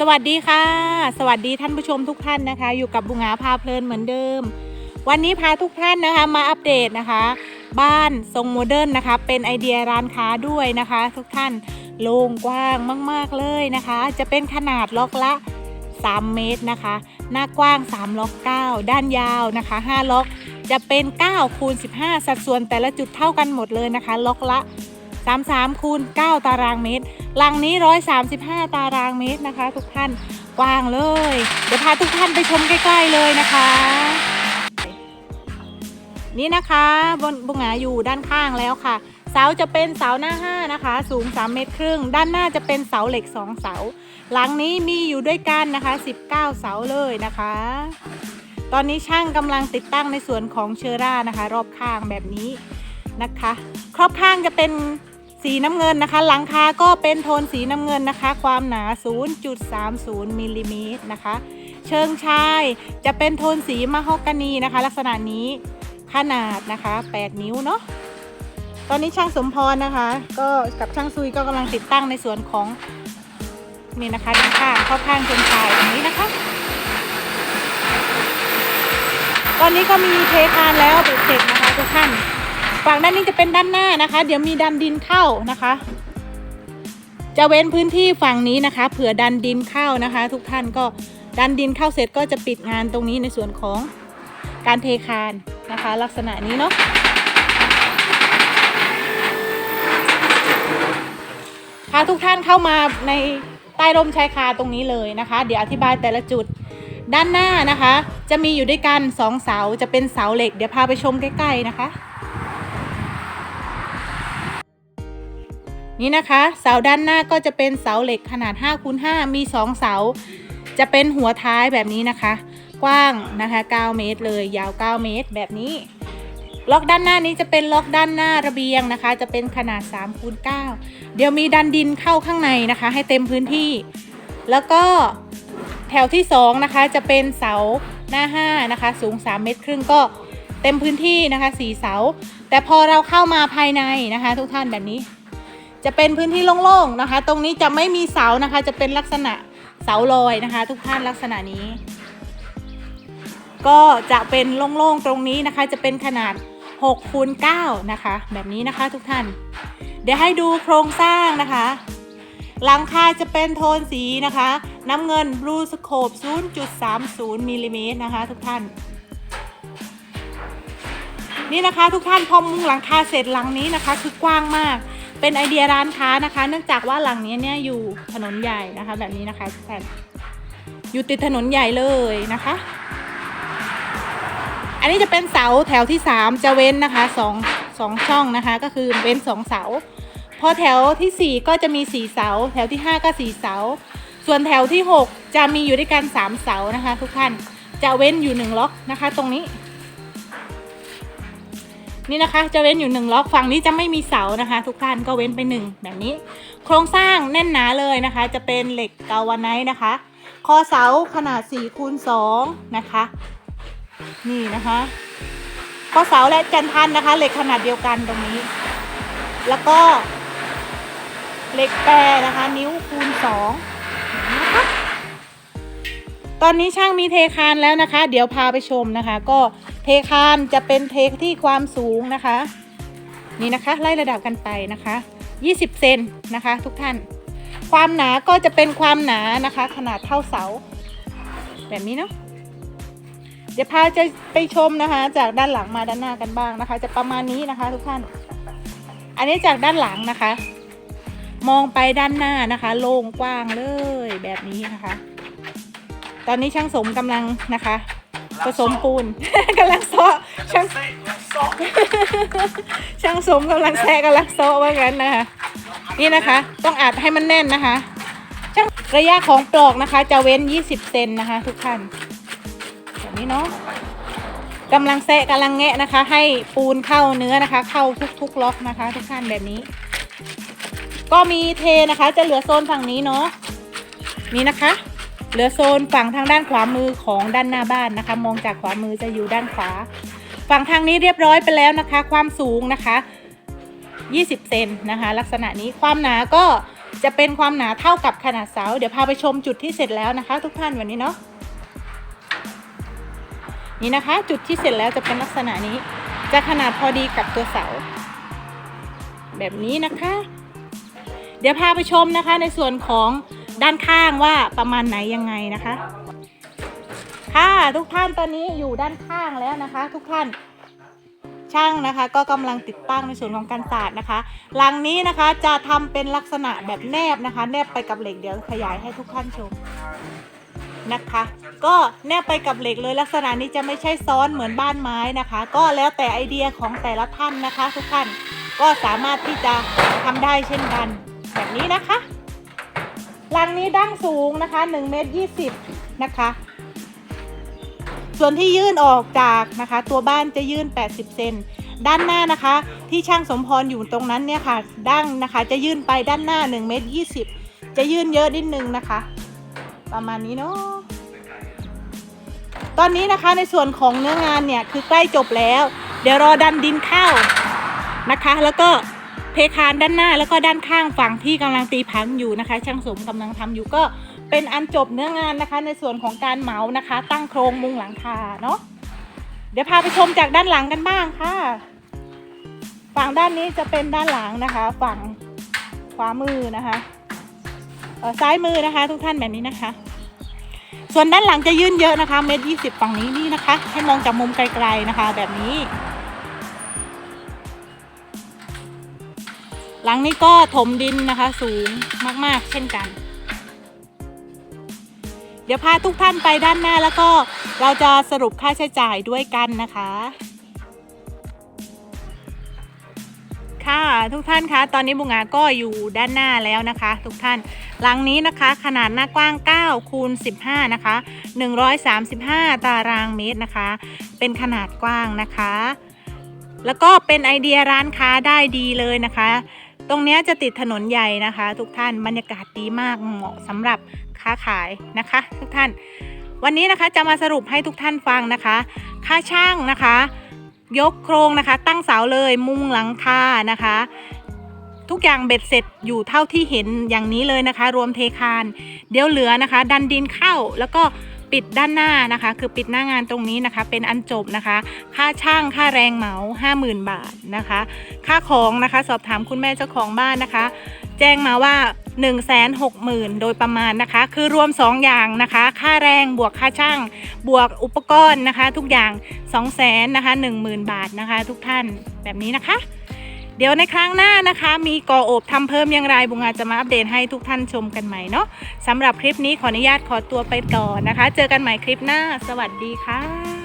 สวัสดีค่ะ สวัสดีท่านผู้ชมทุกท่านนะคะ อยู่กับบุงหาพาเพลินเหมือนเดิม วันนี้พาทุกท่านนะคะมาอัปเดตนะคะ บ้านทรงโมเดิร์นนะคะ เป็นไอเดียร้านค้าด้วยนะคะ ทุกท่านโล่งกว้างมาก ๆ เลยนะคะ จะเป็นขนาดล็อกละ 3 เมตรนะคะ หน้ากว้าง 3 ล็อก 9 ด้านยาวนะคะ 5 ล็อกจะเป็น9คูณ15 สัดส่วนแต่ละจุดเท่ากันหมดเลยนะคะ ล็อกละ 33คูณ9ตารางเมตรหลังนี้ 135 ตารางเมตรนะคะ ทุกท่านกว้างเลย เดี๋ยวพาทุกท่านไปชมใกล้ๆเลยนะคะ นี่นะคะบนบุงหาอยู่ด้านข้างแล้วค่ะเสาจะเป็นเสาหน้า 5 นะคะ สูง 3 เมตรครึ่ง ด้านหน้าจะเป็นเสาเหล็ก 2 เสา หลังนี้มีอยู่ด้วยกันนะคะ 19 เสาเลยนะคะ ตอนนี้ช่างกำลังติดตั้งในส่วนของเชอร่านะคะ รอบข้างแบบนี้นะคะ ครอบข้างจะเป็น สีน้ำเงินนะคะ หลังคาก็เป็นโทนสีน้ำเงินนะคะ ความหนา 0.30มิลลิเมตรนะคะ เชิงชายจะเป็นโทนสีมะฮอกกานีนะคะ ลักษณะนี้ขนาดนะคะ 8 นิ้วเนาะตอนนี้ช่างสมพรนะคะ ก็กับช่างซุยก็กำลังติดตั้งในส่วนของนี่นะคะด้านข้างเข้าข้างเชิงชายตรงนี้นะคะ ตอนนี้ก็มีเทคานแล้วเบ็ดเสร็จนะคะทุกท่าน ฝั่งด้านนี้จะเป็นด้านหน้านะคะ เดี๋ยวมีดันดินเข้านะคะ จะเว้นพื้นที่ฝั่งนี้นะคะ เผื่อดันดินเข้านะคะ ทุกท่านก็ดันดินเข้าเสร็จก็จะปิดงานตรงนี้ในส่วนของการเทคานนะคะ ลักษณะนี้เนาะพาทุกท่านเข้ามาในใต้ร่มชายคาตรงนี้เลยนะคะ เดี๋ยวอธิบายแต่ละจุดด้านหน้านะคะ จะมีอยู่ด้วยกันสองเสาจะเป็นเสาเหล็ก เดี๋ยวพาไปชมใกล้ๆนะคะ นี่นะคะ เสาด้านหน้าก็จะเป็นเสาเหล็กขนาด5คูณ5มี 2 เสา จะเป็นหัวท้ายแบบนี้นะคะ กว้างนะคะ 9 เมตรเลย ยาว 9 เมตรแบบนี้ ล็อกด้านหน้านี้จะเป็นล็อกด้านหน้าระเบียงนะคะ จะเป็นขนาด3คูณ9เดี๋ยวมีดันดินเข้าข้างในนะคะ ให้เต็มพื้นที่ แล้วก็แถวที่2นะคะจะเป็นเสาหน้า5นะคะ สูง 3 เมตรครึ่งก็เต็มพื้นที่นะคะ4เสา แต่พอเราเข้ามาภายในนะคะ ทุกท่านแบบนี้ จะเป็นพื้นที่โล่งๆนะคะ ตรงนี้จะไม่มีเสานะคะ จะเป็นลักษณะเสาลอยนะคะ ทุกท่านลักษณะนี้ ก็จะเป็นโล่งๆตรงนี้นะคะ จะเป็นขนาด6คูณ9นะคะ แบบนี้นะคะทุกท่าน เดี๋ยวให้ดูโครงสร้างนะคะ หลังคาจะเป็นโทนสีนะคะ น้ำเงินบลูสโคป 0.30มิลลิเมตรนะคะ ทุกท่าน นี่นะคะทุกท่านพอมุงหลังคาเสร็จหลังนี้นะคะ คือกว้างมาก เป็นไอเดียร้านค้านะคะ เนื่องจากว่าหลังนี้เนี่ยอยู่ถนนใหญ่นะคะ แบบนี้นะคะทุกท่านอยู่ติดถนนใหญ่เลยนะคะ อันนี้จะเป็นเสาแถวที่ 3 จะเว้นนะคะสองสองช่องนะคะ ก็คือเว้น 2 เสา พอแถวทีสี่4 ก็จะมี 4 เสา แถวที่ 5 ก็ 4 เสา ส่วนแถวที่ 6 จะมีอยู่ด้วยกัน 3 เสานะคะ ทุกท่านจะเว้นอยู่ 1 ล็อกนะคะ ตรงนี้ นี่นะคะจะเว้นอยู่ 1 ล็อกฝั่งนี้จะไม่มีเสานะคะ ทุกท่านก็เว้นไป 1 แบบนี้ โครงสร้างแน่นหนาเลยนะคะ จะเป็นเหล็กกาวาไนท์นะคะคอเสาขนาด4คูณ2นะคะ นี่นะคะข้อเสาและจันทันนะคะ เหล็กขนาดเดียวกันตรงนี้ แล้วก็เหล็กแปรนะคะ นิ้วคูณสองนะคะตอนนี้ช่างมีเทคานแล้วนะคะ เดี๋ยวพาไปชมนะคะ ก็ เทคานจะเป็นเทที่ความสูงนะคะ นี่นะคะไล่ระดับกันไปนะคะ 20 เซนนะคะ ทุกท่าน ความหนาก็จะเป็นความหนานะคะ ขนาดเท่าเสา แบบนี้เนาะเดี๋ยวพาจะไปชมนะคะ จากด้านหลังมาด้านหน้ากันบ้างนะคะ จะประมาณนี้นะคะ ทุกท่าน อันนี้จากด้านหลังนะคะ มองไปด้านหน้านะคะ โล่งกว้างเลยแบบนี้นะคะ ตอนนี้ช่างสมกำลังนะคะ ผสมปูนกำลังเซาะช่างช่างสมกำลังแซะกำลังเซาะว่างั้นนะคะนี่นะคะ ต้องอัดให้มันแน่นนะคะ ช่างระยะของปลอกนะคะ จะเว้น 20 เซนนะคะ ทุกท่านแบบนี้เนาะกำลังแซะกำลังแงะนะคะ ให้ปูนเข้าเนื้อนะคะ เข้าทุกๆล็อกนะคะ ทุกท่านแบบนี้ ก็มีเทนะคะ จะเหลือโซนฝั่งนี้เนาะนี่นะคะ เหลือโซนฝั่งทางด้านขวามือของด้านหน้าบ้านนะคะ มองจากขวามือจะอยู่ด้านขวา ฝั่งทางนี้เรียบร้อยไปแล้วนะคะ ความสูงนะคะ 20 เซนนะคะ ลักษณะนี้ความหนาก็จะเป็นความหนาเท่ากับขนาดเสา เดี๋ยวพาไปชมจุดที่เสร็จแล้วนะคะ ทุกท่านวันนี้เนาะนี่นะคะ จุดที่เสร็จแล้วจะเป็นลักษณะนี้ จะขนาดพอดีกับตัวเสา แบบนี้นะคะ เดี๋ยวพาไปชมนะคะในส่วนของ ด้านข้างว่าประมาณไหนยังไงนะคะ ค่ะทุกท่านตอนนี้อยู่ด้านข้างแล้วนะคะ ทุกท่านช่างนะคะ ก็กำลังติดตั้งในส่วนของการสาดนะคะหลังนี้นะคะจะทำเป็นลักษณะแบบแนบนะคะ แนบไปกับเหล็กเดี๋ยวขยายให้ทุกท่านชมนะคะ ก็แนบไปกับเหล็กเลยลักษณะนี้จะไม่ใช่ซ้อนเหมือนบ้านไม้นะคะ ก็แล้วแต่ไอเดียของแต่ละท่านนะคะ ทุกท่านก็สามารถที่จะทำได้เช่นกัน แบบนี้นะคะ ลังนี้ดั้งสูงนะคะ1เมตร20 นะคะ ส่วนที่ยื่นออกจากนะคะ ตัวบ้านจะยื่น 80 เซนด้านหน้านะคะ ที่ช่างสมพรอยู่ตรงนั้นเนี่ยค่ะดั้งนะคะจะยื่นไปด้านหน้า1เมตร20 จะยื่นเยอะนิดนึงนะคะ ประมาณนี้เนาะตอนนี้นะคะในส่วนของเนื้องานเนี่ยคือใกล้จบแล้ว เดี๋ยวรอดันดินเข้านะคะ แล้วก็ เทคานด้านหน้าแล้วก็ด้านข้างฝั่งที่กำลังตีพังอยู่นะคะ ช่างสมกำลังทำอยู่ก็เป็นอันจบเนื้องานนะคะ ในส่วนของการเหมานะคะ ตั้งโครงมุงหลังคาเนาะเดี๋ยวพาไปชมจากด้านหลังกันบ้างค่ะ ฝั่งด้านนี้จะเป็นด้านหลังนะคะ ฝั่งขวามือนะคะซ้ายมือนะคะ ทุกท่านแบบนี้นะคะ ส่วนด้านหลังจะยื่นเยอะนะคะเมตรยี่สิบฝั่งนี้นี่นะคะ ให้มองจากมุมไกลๆนะคะ แบบนี้ หลังนี้ก็ถมดินนะคะสูงมากๆ เช่นกัน เดี๋ยวพาทุกท่านไปด้านหน้าแล้วก็เราจะสรุปค่าใช้จ่ายด้วยกันนะคะ ค่ะทุกท่านคะตอนนี้บุงอาก็อยู่ด้านหน้าแล้วนะคะ ทุกท่านหลังนี้นะคะขนาดหน้ากว้าง 9 คูณ 15 นะคะ 135 ตารางเมตรนะคะ เป็นขนาดกว้างนะคะ แล้วก็เป็นไอเดียร้านค้าได้ดีเลยนะคะ ตรงนี้จะติดถนนใหญ่นะคะ ทุกท่านบรรยากาศดีมากเหมาะสำหรับค้าขายนะคะ ทุกท่าน วันนี้นะคะจะมาสรุปให้ทุกท่านฟังนะคะ ค่าช่างนะคะ ยกโครงนะคะ ตั้งเสาเลยมุงหลังคานะคะ ทุกอย่างเบ็ดเสร็จอยู่เท่าที่เห็นอย่างนี้เลยนะคะ รวมเทคาน เดี๋ยวเหลือนะคะ ดันดินเข้าแล้วก็ ปิดด้านหน้านะคะ คือปิดหน้างานตรงนี้นะคะ เป็นอันจบนะคะ ค่าช่างค่าแรงเหมา 50,000 บาทนะคะ ค่าของนะคะสอบถามคุณแม่เจ้าของบ้านนะคะ แจ้งมาว่า 1 6 0 0 0 0 โดยประมาณนะคะ คือรวม 2 อย่างนะคะ ค่าแรงบวกค่าช่างบวกอุปกรณ์นะคะ ทุกอย่าง 2 0 0 0 0นะคะ10,000 บาทนะคะ ทุกท่านแบบนี้นะคะ เดี๋ยวในครั้งหน้านะคะ มีก่อโอบทำเพิ่มอย่างไรบุงอาจจะมาอัปเดตให้ทุกท่านชมกันใหม่เนาะสำหรับคลิปนี้ขออนุญาตขอตัวไปต่อนะคะ เจอกันใหม่คลิปหน้า สวัสดีค่ะ